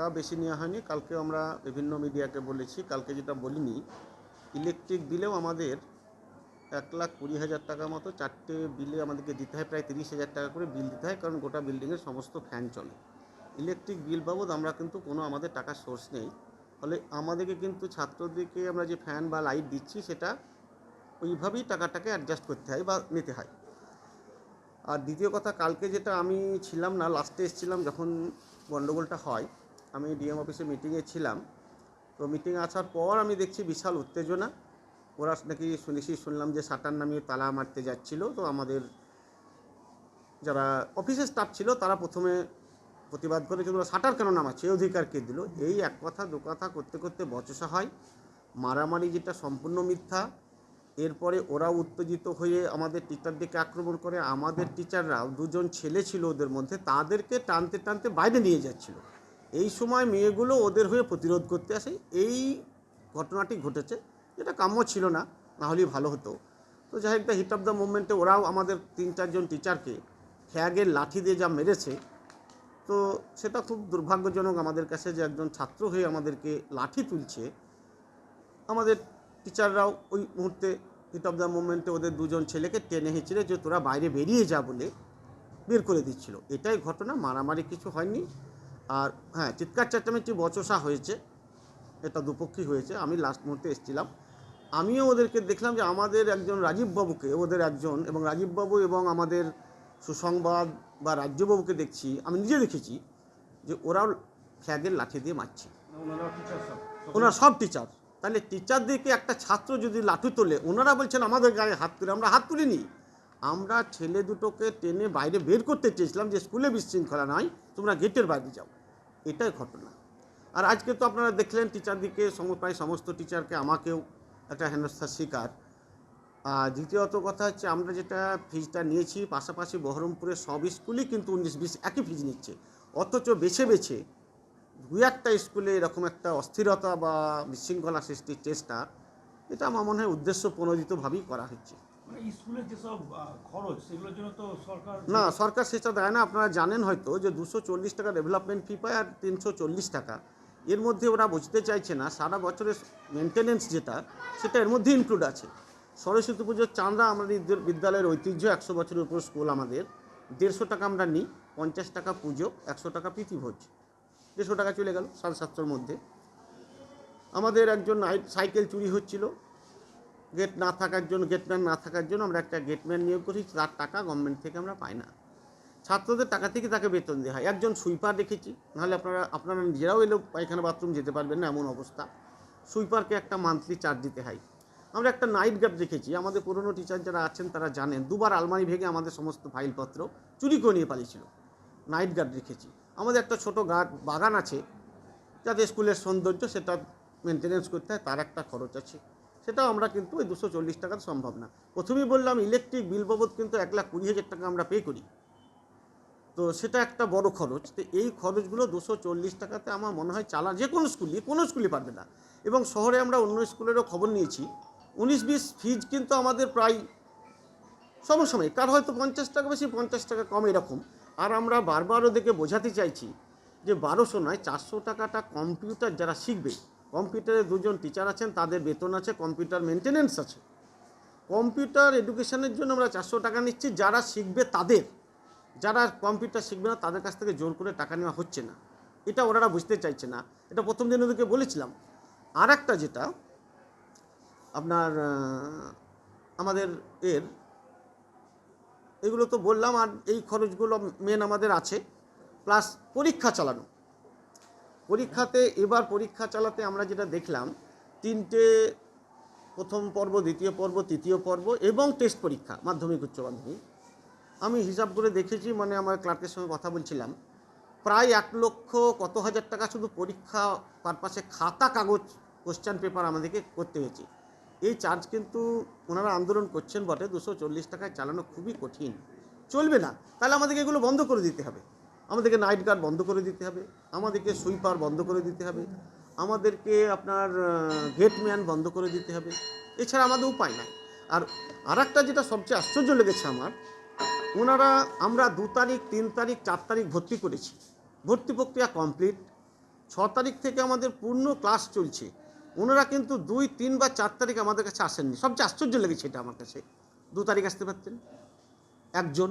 টাকা বেশি নেওয়া হয়নি। কালকে আমরা বিভিন্ন মিডিয়াকে বলেছি, কালকে যেটা বলিনি, ইলেকট্রিক বিলেও আমাদের এক লাখ কুড়ি হাজার টাকা মতো চারটে বিলে আমাদেরকে দিতে হয়, প্রায় তিরিশ হাজার টাকা করে বিল দিতে হয়, কারণ গোটা বিল্ডিংয়ের সমস্ত ফ্যান চলে। ইলেকট্রিক বিল বাবদ আমরা কিন্তু কোনো আমাদের টাকার সোর্স নেই। ফলে আমাদেরকে কিন্তু ছাত্রদেরকে আমরা যে ফ্যান বা লাইট দিচ্ছি, সেটা ওইভাবেই টাকাটাকে অ্যাডজাস্ট করতে হয় বা নিতে হয়। আর দ্বিতীয় কথা, কালকে যেটা আমি ছিলাম না লাস্টে এসেছিলাম যখন গণ্ডগোলটা হয় আমি ডিএম অফিসে মিটিংয়ে ছিলাম। তো মিটিংয়ে আসার পর আমি দেখছি বিশাল উত্তেজনা। ওরা নাকি শুনেছি শুনলাম যে সাটার নামিয়ে তালা মারতে যাচ্ছিল। তো আমাদের যারা অফিসের স্টাফ ছিল, তারা প্রথমে প্রতিবাদ করে কিন্তু সাটার কেন নামাচ্ছে এই অধিকার কে দিল? এই এক কথা, দু কথা করতে করতে বচসা হয়। মারামারি যেটা সম্পূর্ণ মিথ্যা। এরপরে ওরা উত্তেজিত হয়ে আমাদের টিচারদেরকে আক্রমণ করে। আমাদের টিচাররাও দুজন ছেলে ছিল ওদের মধ্যে। তাদেরকে টানতে টানতে বাইরে নিয়ে যাচ্ছিল। এই সময় মেয়েগুলো ওদের হয়ে প্রতিরোধ করতে আসে। এই ঘটনাটি ঘটেছে। যেটা কাম্য ছিল না না হলেই ভালো হতো। তো যাই হোক হিট অফ দ্য মুভমেন্টে ওরাও আমাদের তিন চারজন টিচারকে ফ্যাগের লাঠি দিয়ে যা মেরেছে, তো সেটা খুব দুর্ভাগ্যজনক আমাদের কাছে যে একজন ছাত্র হয়ে আমাদেরকে লাঠি তুলছে। আমাদের টিচাররাও ওই মুহূর্তে হিট অফ দ্য মুভমেন্টে ওদের দুজন ছেলেকে টেনে হেঁচড়ে যে তোরা বাইরে বেরিয়ে যা বলে বের করে দিচ্ছিল। এটাই ঘটনা, মারামারি কিছু হয়নি। আর হ্যাঁ চিৎকার চেঁচামেচি বচসা হয়েছে। এটা দুপক্ষী হয়েছে। আমি লাস্ট মুহূর্তে এসেছিলাম। আমিও ওদেরকে দেখলাম যে আমাদের একজন রাজীববাবুকে ওদের একজন এবং রাজীববাবু এবং আমাদের সুসংবাদ বা রাজ্যবাবুকে দেখছি আমি নিজে দেখেছি যে ওরাও ফ্ল্যাগের লাঠি দিয়ে মারছে। ওনারা সব? টিচার তাহলে টিচারদেরকে একটা ছাত্র যদি লাঠি তোলে ওনারা বলছেন আমাদের গায়ে হাত তুলে আমরা হাত তুলিনি। আমরা ছেলে দুটোকে টেনে বাইরে বের করতে চেয়েছিলাম যে স্কুলে বিশৃঙ্খলা নয় তোমরা গেটের বাইরে যাও। এটাই ঘটনা। আর আজকে তো আপনারা দেখলেন টিচারদিকে প্রায় সমস্ত টিচারকে আমাকেও একটা হেনস্থার শিকার। আর দ্বিতীয়ত কথা হচ্ছে, আমরা যেটা ফিজটা নিয়েছি, পাশাপাশি বহরমপুরের সব স্কুলই কিন্তু উনিশ বিশ একই ফিজ নিচ্ছে। অথচ বেছে বেছে দু একটা স্কুলে এরকম একটা অস্থিরতা বা বিশৃঙ্খলা সৃষ্টির চেষ্টা, এটা আমার মনে হয় উদ্দেশ্য প্রণোদিতভাবেই করা হচ্ছে। সরকার না, সরকার সেটা দেয় না। আপনারা জানেন হয়তো যে দুশো চল্লিশ টাকা ডেভেলপমেন্ট ফি পায় আর তিনশো চল্লিশ টাকা। এর মধ্যে ওরা বুঝতে চাইছে না, সারা বছরের মেনটেনেন্স যেটা, সেটা এর মধ্যে ইনক্লুড আছে। সরস্বতী পুজোর চাঁদা আমাদের বিদ্যালয়ের ঐতিহ্য, একশো বছরের উপর স্কুল আমাদের। দেড়শো টাকা আমরা নিই, পঞ্চাশ টাকা পুজো, একশো টাকা প্রীতিভোজ দেড়শো টাকা চলে গেল সাড়ে সাতশোর মধ্যে। আমাদের একজন সাইকেল চুরি হচ্ছিল। গেট না থাকার জন্য গেটম্যান না থাকার জন্য আমরা একটা গেটম্যান নিয়োগ করি, তার টাকা গভর্নমেন্ট থেকে আমরা পাই না। ছাত্রদের টাকা থেকে তাকে বেতন দেওয়া হয়। একজন সুইপার রেখেছি নাহলে আপনারা আপনারা নিজেরাও এলেও পায়খানা বাথরুম যেতে পারবেন না, এমন অবস্থা। সুইপারকে একটা মান্থলি চার্জ দিতে হয়। আমরা একটা নাইট গার্ড রেখেছি আমাদের পুরনো টিচার যারা আছেন তারা জানেন, দুবার আলমারি ভেঙে আমাদের সমস্ত ফাইলপত্র চুরি করে নিয়ে পালিয়েছিল। নাইট গার্ড রেখেছি আমাদের একটা ছোট গার্ড বাগান আছে, যাতে স্কুলের সৌন্দর্য সেটা মেনটেনেন্স করতে হয়, তার একটা খরচ আছে। সেটাও আমরা কিন্তু ওই দুশো চল্লিশ টাকার সম্ভব না। প্রথমেই বললাম ইলেকট্রিক বিল বাবদ কিন্তু এক লাখ কুড়ি হাজার টাকা আমরা পে করি। তো সেটা একটা বড় খরচ। তো এই খরচগুলো দুশো চল্লিশ টাকাতে আমার মনে হয় চালা যে কোনো স্কুলে কোনো স্কুলে পারবে না। এবং শহরে আমরা অন্য স্কুলেরও খবর নিয়েছি। উনিশ বিশ ফিজ কিন্তু আমাদের প্রায় সমসাময়িক কার হয়তো পঞ্চাশ টাকা বেশি, পঞ্চাশ টাকা কম এরকম। আর আমরা বারবার ওদেরকে বোঝাতে চাইছি যে বারোশো নয়, চারশো টাকাটা কম্পিউটার যারা শিখবে কম্পিউটারে দুজন টিচার আছেন, তাদের বেতন আছে, কম্পিউটার মেনটেনেন্স আছে। কম্পিউটার এডুকেশনের জন্য আমরা চারশো টাকা নিচ্ছি, যারা শিখবে তাদের। যারা কম্পিউটার শিখবে না, তাদের কাছ থেকে জোর করে টাকা নেওয়া হচ্ছে না। এটা ওনারা বুঝতে চাইছে না। এটা প্রথম দিন ওদেরকে বলেছিলাম। আর একটা যেটা, আপনার আমাদের এর, এগুলো তো বললাম, আর এই খরচগুলো মেন আমাদের আছে প্লাস পরীক্ষা চালানো। পরীক্ষাতে, এবার পরীক্ষা চালাতে আমরা যেটা দেখলাম, তিনটে প্রথম পর্ব, দ্বিতীয় পর্ব, তৃতীয় পর্ব এবং টেস্ট পরীক্ষা, মাধ্যমিক, উচ্চ মাধ্যমিক। আমি হিসাব করে দেখেছি মানে আমার ক্লার্কের সঙ্গে কথা বলছিলাম, প্রায় এক লক্ষ কত হাজার টাকা শুধু পরীক্ষা পারপাসে খাতা, কাগজ কোশ্চেন পেপার আমাদেরকে করতে হয়েছে। এই চার্জ কিন্তু ওনারা আন্দোলন করছেন বটে, দুশো চল্লিশ টাকায় চালানো খুবই কঠিন। চলবে না, তাহলে আমাদেরকে এগুলো বন্ধ করে দিতে হবে। আমাদেরকে নাইট গার্ড বন্ধ করে দিতে হবে, আমাদেরকে সুইপার বন্ধ করে দিতে হবে, আমাদেরকে আপনার গেটম্যান বন্ধ করে দিতে হবে। এছাড়া আমাদের উপায় নাই। আর আর একটা যেটা সবচেয়ে আশ্চর্য লেগেছে আমার, ওনারা আমরা দু তারিখ, তিন তারিখ, চার তারিখ ভর্তি করেছি। ভর্তি প্রক্রিয়া কমপ্লিট ছ তারিখ থেকে আমাদের পূর্ণ ক্লাস চলছে। ওনারা কিন্তু দুই, তিন বা চার তারিখ আমাদের কাছে আসেননি। সবচেয়ে আশ্চর্য লেগেছে এটা আমার কাছে। দু তারিখ আসতে পারতেন। একজন,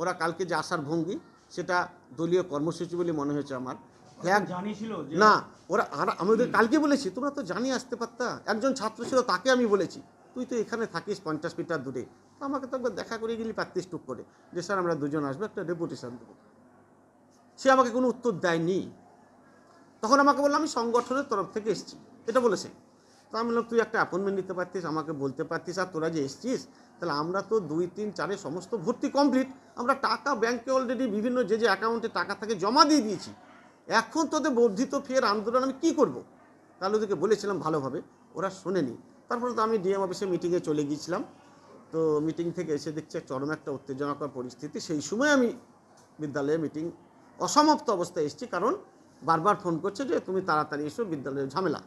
ওরা কালকে যে আসার ভঙ্গি সেটা দলীয় কর্মসূচি বলে মনে হয়েছে আমার। না ওরা আর আমাদের কালকে বলেছি তোমরা তো জানিয়ে আসতে পারতা। একজন ছাত্র ছিল তাকে আমি বলেছি তুই তো এখানে থাকিস পঞ্চাশ মিটার দূরে। আমাকে তো একবার দেখা করে গেলি প্র্যাকটিস টুক করে। যে স্যার আমরা দুজন আসব একটা ডেপুটেশন দেবো। সে আমাকে কোনো উত্তর দেয়নি। তখন আমাকে বলল আমি সংগঠনের তরফ থেকে এসেছি। এটা বলেছে। তো আমি বললাম তুই একটা অ্যাপয়েন্টমেন্ট নিতে পারতিস, আমাকে বলতে পারতিস, আর তোরা যে এসছিস, তাহলে আমরা তো দুই, তিন, চারে সমস্ত ভর্তি কমপ্লিট আমরা টাকা ব্যাংকে অলরেডি বিভিন্ন যে যে অ্যাকাউন্টে টাকা থাকে জমা দিয়ে দিয়েছি। এখন তোদের বর্ধিত ফের আন্দোলন আমি কী করব? তাহলে ওদেরকে বলেছিলাম ভালোভাবে, ওরা শোনেনি। তারপরে তো আমি ডিএম অফিসে মিটিংয়ে চলে গিয়েছিলাম। তো মিটিং থেকে এসে দেখছি চরম একটা উত্তেজনাকর পরিস্থিতি। সেই সময় আমি বিদ্যালয়ে মিটিং অসমাপ্ত অবস্থায় এসেছি। কারণ বারবার ফোন করছে যে, তুমি তাড়াতাড়ি এসো বিদ্যালয়ের ঝামেলা।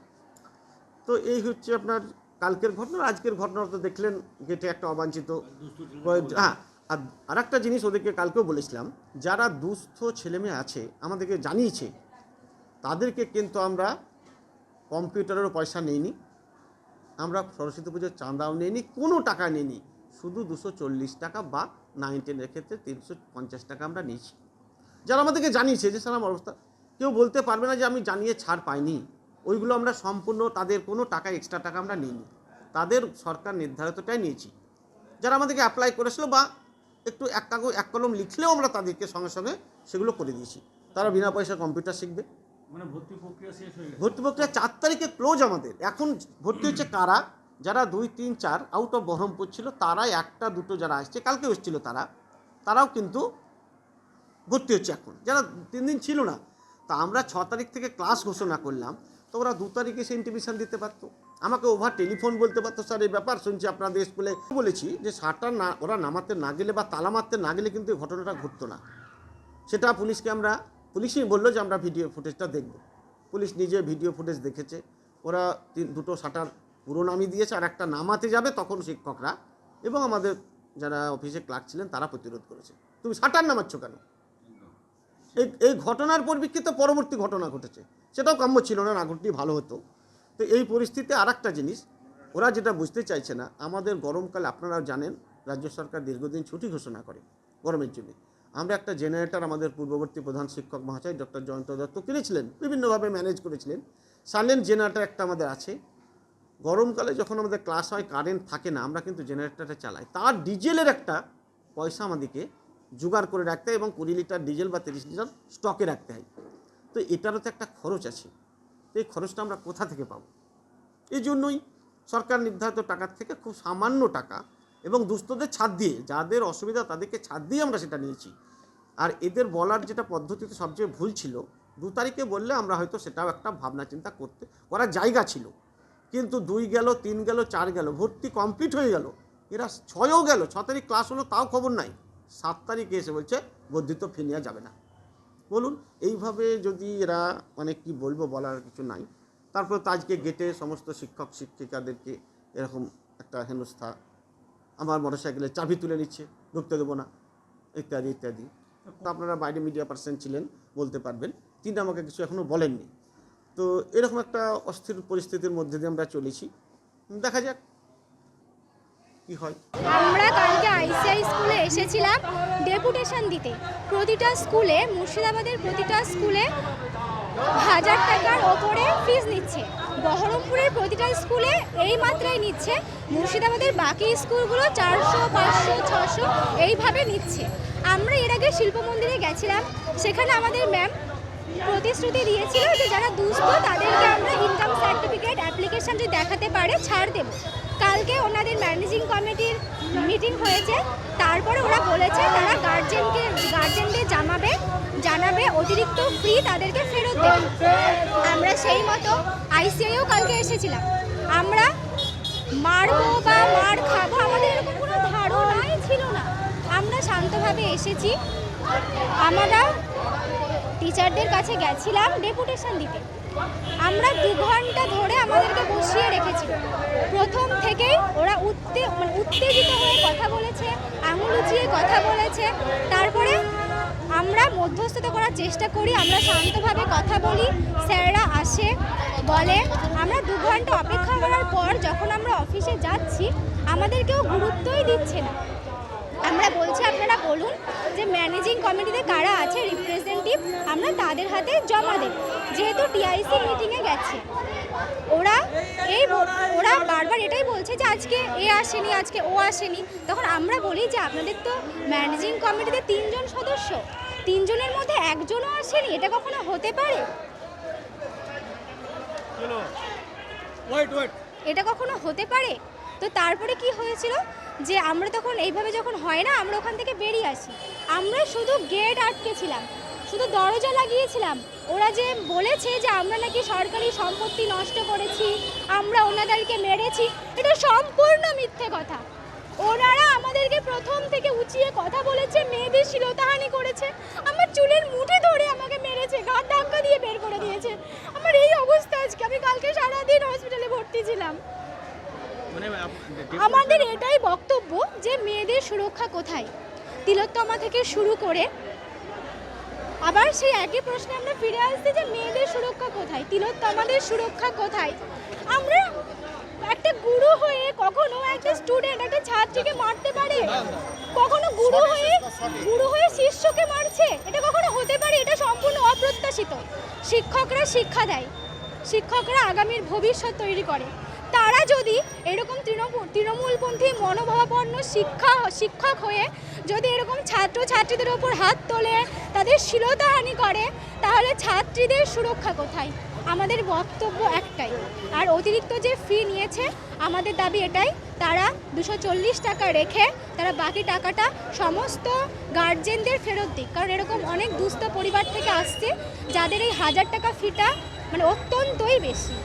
তো এই হচ্ছে আপনার কালকের ঘটনা আজকের ঘটনা তো দেখলেন গেটে একটা অবাঞ্ছিত হ্যাঁ আর আরেকটা জিনিস ওদেরকে কালকেও বলেছিলাম যারা দুস্থ ছেলেমেয়ে আছে আমাদেরকে জানিয়েছে তাদেরকে কিন্তু আমরা কম্পিউটারেরও পয়সা নিইনি আমরা সরস্বতী পুজোর চাঁদাও নিইনি কোনো টাকা নিইনি শুধু দুশো চল্লিশ টাকা বা নাইন টেনের ক্ষেত্রে তিনশো পঞ্চাশ টাকা আমরা নিয়েছি। যারা আমাদেরকে জানিয়েছে যে স্যার আমার অবস্থা। কেউ বলতে পারবে না যে আমি জানিয়ে ছাড় পাইনি। ওইগুলো আমরা সম্পূর্ণ তাদের কোনো টাকা এক্সট্রা টাকা আমরা নিইনি। তাদের সরকার নির্ধারিতটাই নিয়েছি। যারা আমাদেরকে অ্যাপ্লাই করেছিল বা একটু এক কাগজ এক কলম লিখলেও আমরা তাদেরকে সঙ্গে সঙ্গে সেগুলো করে দিয়েছি। তারা বিনা পয়সা কম্পিউটার শিখবে। মানে ভর্তি প্রক্রিয়া শেষ হয়ে ভর্তি প্রক্রিয়া চার তারিখে ক্লোজ আমাদের। এখন ভর্তি হচ্ছে কারা? যারা দুই তিন চার আউট অফ বহরমপুর ছিল তারাই একটা দুটো যারা আসছে কালকে এসেছিল তারা। তারাও কিন্তু ভর্তি হচ্ছে এখন। যারা তিন দিন ছিল না। তা আমরা ছ তারিখ থেকে ক্লাস ঘোষণা করলাম তো ওরা দু তারিখে সে ইন্টিমেশন দিতে পারতো। আমাকে ওভার টেলিফোন বলতে পারতো, স্যার, এই ব্যাপার শুনছি আপনাদের স্কুলে বলেছি যে সারটা না, ওরা নামাতে না গেলে বা তালা মারতে না গেলে কিন্তু এই ঘটনাটা ঘটতো না। সেটা পুলিশকে আমরা, পুলিশই বলল যে আমরা ভিডিও ফুটেজটা দেখব। পুলিশ নিজে ভিডিও ফুটেজ দেখেছে। ওরা দুটো শাটার পুরো নামিয়ে দিয়েছে, আর একটা নামাতে যাবে তখন শিক্ষকরা এবং আমাদের যারা অফিসে ক্লার্ক ছিলেন, তারা প্রতিরোধ করেছে। তুমি শাটার নামাচ্ছ কেন? এই এই ঘটনার পরিপ্রেক্ষিতে পরবর্তী ঘটনা ঘটেছে। সেটাও কাম্য ছিল না না ঘটলেই ভালো হতো। তো এই পরিস্থিতিতে আর জিনিস, ওরা যেটা বুঝতে চাইছে না, আমাদের গরমকালে আপনারা জানেন, রাজ্য সরকার দীর্ঘদিন ছুটি ঘোষণা করে গরমের জন্য। আমরা একটা জেনারেটর আমাদের পূর্ববর্তী প্রধান শিক্ষক মহাশয় ডক্টর জয়ন্ত দত্ত কিনেছিলেন, বিভিন্নভাবে ম্যানেজ করেছিলেন। সাইলেন্ট জেনারেটর একটা আমাদের আছে। গরমকালে যখন আমাদের ক্লাস হয়, কারেন্ট থাকে না, আমরা কিন্তু জেনারেটরটা চালাই। তার ডিজেলের একটা পয়সা আমাদেরকে জোগাড় করে রাখতে হয় এবং কুড়ি লিটার ডিজেল বা তিরিশ লিটার স্টকে রাখতে হয়। তো এটারও তো একটা খরচ আছে। তো এই খরচটা আমরা কোথা থেকে পাবো? এই জন্যই সরকার নির্ধারিত টাকার থেকে খুব সামান্য টাকা এবং দুস্থদের ছাদ দিয়ে, যাদের অসুবিধা তাদেরকে ছাদ দিয়ে আমরা সেটা নিয়েছি। আর এদের বলার যেটা পদ্ধতিতে সবচেয়ে ভুল ছিল, দু তারিখে বললে আমরা হয়তো সেটাও একটা ভাবনা চিন্তা করতে, করার জায়গা ছিল। কিন্তু দুই গেল, তিন গেল, চার গেল, ভর্তি কমপ্লিট হয়ে গেল। এরা ছয়ও গেল, ছ তারিখ ক্লাস হলো, তাও খবর নাই। সাত তারিখে এসে বলছে বর্ধিত ফিনিয়া যাবে না। বলুন, এইভাবে যদি এরা মানে কি বলব বলার কিছু নাই। তারপর তো আজকে গেটে সমস্ত শিক্ষক, শিক্ষিকাদেরকে এরকম একটা হেনস্থা, আমার মোটরসাইকেলের চাবি তুলে নিচ্ছে, ঢুকতে দেবো না, ইত্যাদি ইত্যাদি। আপনারা বাইরে মিডিয়া পার্সন ছিলেন, বলতে পারবেন, তিনি আমাকে কিছু এখনও বলেননি। তো এরকম একটা অস্থির পরিস্থিতির মধ্যে দিয়ে আমরা চলেছি। দেখা যাক কি হয়? আমরা কালকে আইসিআই স্কুলে এসেছিলাম ডেপুটেশন দিতে। প্রতিটা স্কুলে, মুর্শিদাবাদের প্রতিটা স্কুলে হাজার টাকার ওপরে ফিজ নিচ্ছে। বহরমপুরের প্রতিটা স্কুলে এই মাত্রায় নিচ্ছে। মুর্শিদাবাদের বাকি স্কুলগুলো চারশো, পাঁচশো, ছশো এইভাবে নিচ্ছে। আমরা এর আগে শিল্প মন্দিরে গেছিলাম। সেখানে আমাদের ম্যাম প্রতিশ্রুতি দিয়েছিল যে যারা দুস্থ তাদেরকে আমরা ইনকাম সার্টিফিকেট অ্যাপ্লিকেশন যদি দেখাতে পারে ছাড় দেব। কালকে ওনাদের ম্যানেজিং কমিটির মিটিং হয়েছে। তারপরে ওরা বলেছে তারা গার্জেনকে, গার্জেনদের জানাবে জানাবে, অতিরিক্ত ফ্রি তাদেরকে ফেরত দেবে। আমরা সেই মতো আইসিআইও কালকে এসেছিলাম। আমরা মারবো বা মার খাব আমাদের এরকম কোনো ধারণাই ছিল না। আমরা শান্তভাবে এসেছি। আমরা টিচারদের কাছে গেছিলাম ডেপুটেশন দিতে। আমরা দু ঘণ্টা ধরে আমাদেরকে বসিয়ে রেখেছিল। প্রথম থেকেই ওরা উত্তে মানে উত্তেজিত হয়ে কথা বলেছে, আঙুল উঁচিয়ে কথা বলেছে। তারপরে আমরা মধ্যস্থতা করার চেষ্টা করি, আমরা শান্তভাবে কথা বলি, স্যাররা আসে, বলে। আমরা দু ঘণ্টা অপেক্ষা করার পর যখন আমরা অফিসে যাচ্ছি, আমাদের কেউ গুরুত্বই দিচ্ছে না। আমরা বলছি, আপনারা বলুন যে ম্যানেজিং কমিটিতে কারা আছে আমরা তাদের হাতে জমা দেব। যেহেতু টিআইসি মিটিংয়ে গেছে। ওরা এই ওরা বারবার এটাই বলছে যে আজকে এ আসেনি আজকে ও আসেনি। তখন আমরা বলি যে আপনাদের তো ম্যানেজিং কমিটিতে তিনজন সদস্য। তিনজনের মধ্যে একজনও আসেনি এটা কখনো হতে পারে? এটা কখনো হতে পারে? তো তারপরে কি হয়েছিল? যে আমরা তখন এইভাবে যখন হয় না আমরা ওখান থেকে বেরিয়ে আসি। আমরা শুধু গেট আটকেছিলাম শুধু দরজা লাগিয়েছিলাম। ওরা যে বলেছে যে আমরা নাকি সরকারি সম্পত্তি নষ্ট করেছি আমরা ওনাদেরকে মেরেছি এটা সম্পূর্ণ মিথ্যে কথা। ওনারা আমাদেরকে প্রথম থেকে উঁচিয়ে কথা বলেছে মেয়েদের শিলতাহানি করেছে আমার চুলের মুঠে ধরে আমাকে মেরেছে ঘাট ধাক্কা দিয়ে বের করে দিয়েছে। আমার এই অবস্থা আজকে আমি কালকে সারাদিন হসপিটালে ভর্তি ছিলাম। মানে আমাদের এটাই বক্তব্য যে মেয়েদের সুরক্ষা কোথায়? তিলোত্তমা থেকে শুরু করে আবার সেই একই প্রশ্নে আমরা ফিরে আসছি যে মেয়েদের সুরক্ষা কোথায়? তিলোত্তমাদের সুরক্ষা কোথায়? আমরা একটা গুরু হয়ে কখনো একটা স্টুডেন্ট একটা ছাত্রীকে মারতে পারে? কখনো গুরু হয়ে গুরু হয়ে শিষ্যকে মারছে? এটা কখনো হতে পারে? এটা সম্পূর্ণ অপ্রত্যাশিত। শিক্ষকরা শিক্ষা দেয়। শিক্ষকরা আগামীর ভবিষ্যৎ তৈরি করে। তারা যদি এরকম তৃণমূল, তৃণমূলপন্থী মনোভাবাপন্ন শিক্ষা, শিক্ষক হয়ে যদি এরকম ছাত্র ছাত্রীদের ওপর হাত তোলে, তাদের শ্লীলতাহানি করে, তাহলে ছাত্রীদের সুরক্ষা কোথায়? আমাদের বক্তব্য একটাই, আর অতিরিক্ত যে ফি নিয়েছে, আমাদের দাবি এটাই, তারা দুশো টাকা রেখে, তারা বাকি টাকাটা সমস্ত গার্জেনদের ফেরত দিক। কারণ এরকম অনেক দুস্থ পরিবার থেকে আসছে, যাদের এই হাজার টাকা ফিটা মানে অত্যন্তই বেশি।